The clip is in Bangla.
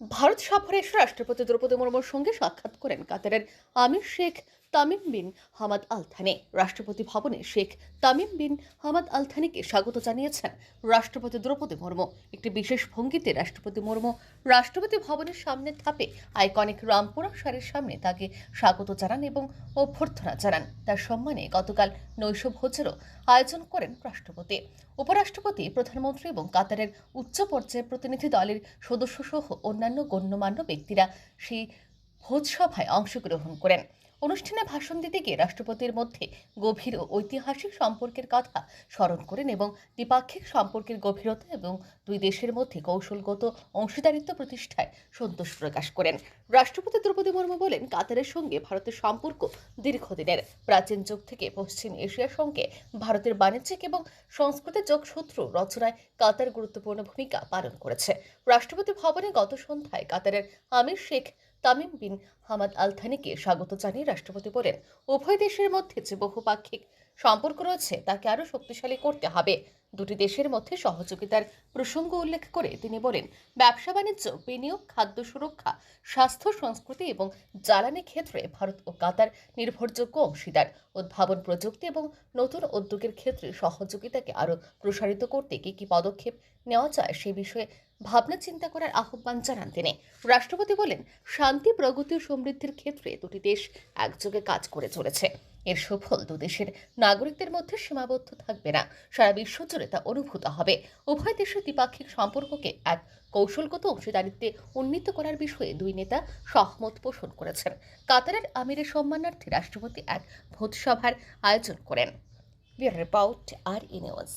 ভারত সফরে এসে রাষ্ট্রপতি দ্রৌপদী মুর্মুর সঙ্গে সাক্ষাৎ করেন কাতারের আমির Sheikh Tamim bin Hamad Al Thani রাষ্ট্রপতি ভবনে Sheikh Tamim bin Hamad Al থানিকে স্বাগত জানিয়েছেন রাষ্ট্রপতি দ্রৌপদী মুর্মু। একটি বিশেষ ভঙ্গিতে রাষ্ট্রপতি মুর্মু রাষ্ট্রপতি ভবনের সামনে থাপে আইকনিক রামপুরা সারের সামনে তাকে স্বাগত জানান এবং অভ্যর্থনা জানান। তার সম্মানে গতকাল নৈশ ভোজেরও আয়োজন করেন রাষ্ট্রপতি। উপরাষ্ট্রপতি, প্রধানমন্ত্রী এবং কাতারের উচ্চ পর্যায়ের প্রতিনিধি দলের সদস্য সহ অন্যান্য গণ্যমান্য ব্যক্তিরা সেই ভোজসভায় অংশগ্রহণ করেন। অনুষ্ঠানে ভাষণ দিতে গিয়ে রাষ্ট্রপতির মধ্যে গভীর ও ঐতিহাসিক সম্পর্কের কথা স্মরণ করেন এবং দ্বিপাক্ষিক সম্পর্কের গভীরতা এবং দুই দেশের মধ্যে কৌশলগত অংশীদারিত্ব প্রতিষ্ঠায় সন্তোষ প্রকাশ করেন। রাষ্ট্রপতি দ্রৌপদী মুর্মু বলেন, কাতারের সঙ্গে ভারতের সম্পর্ক দীর্ঘদিনের। প্রাচীন যুগ থেকে পশ্চিম এশিয়ার সঙ্গে ভারতের বাণিজ্যিক এবং সংস্কৃতির যোগসূত্র রচনায় কাতার গুরুত্বপূর্ণ ভূমিকা পালন করেছে। রাষ্ট্রপতি ভবনে গত সন্ধ্যায় কাতারের আমির Sheikh Tamim bin Hamad Al থানিকে স্বাগত জানিয়ে রাষ্ট্রপতি বলেন, উভয় দেশের মধ্যে যে বহুপাক্ষিক সম্পর্ক রয়েছে, তাকে আরও শক্তিশালী করতে হবে। দুটি দেশের মধ্যে সহযোগিতার প্রসঙ্গ উল্লেখ করে তিনি বলেন, ব্যবসা বাণিজ্য, বিনিয়োগ, খাদ্য সুরক্ষা, স্বাস্থ্য, সংস্কৃতি এবং জ্বালানি ক্ষেত্রে ভারত ও কাতার নির্ভরযোগ্য অংশীদার। উদ্ভাবন প্রযুক্তি এবং নতুন উদ্যোগের ক্ষেত্রে সহযোগিতাকে আরও প্রসারিত করতে কী কী পদক্ষেপ নেওয়া যায় সে বিষয়ে ভাবনা চিন্তা করার আহ্বান জানান তিনি। রাষ্ট্রপতি বলেন, শান্তি, প্রগতি ও সমৃদ্ধির ক্ষেত্রে দুটি দেশ একযোগে কাজ করে চলেছে। এর সুফল দুদেশের নাগরিকদের মধ্যে সীমাবদ্ধ থাকবে না। সারা বিশ্ব জুড়ে তা অনুভূত হবে। উভয় দেশের দ্বিপাক্ষিক সম্পর্ককে এক কৌশলগত অংশীদারিত্বে উন্নীত করার বিষয়ে দুই নেতা সহমত পোষণ করেছেন। কাতারের আমিরের সম্মানার্থে রাষ্ট্রপতি এক ভোজসভার আয়োজন করেন। রিপোর্ট, আর ইনিউজ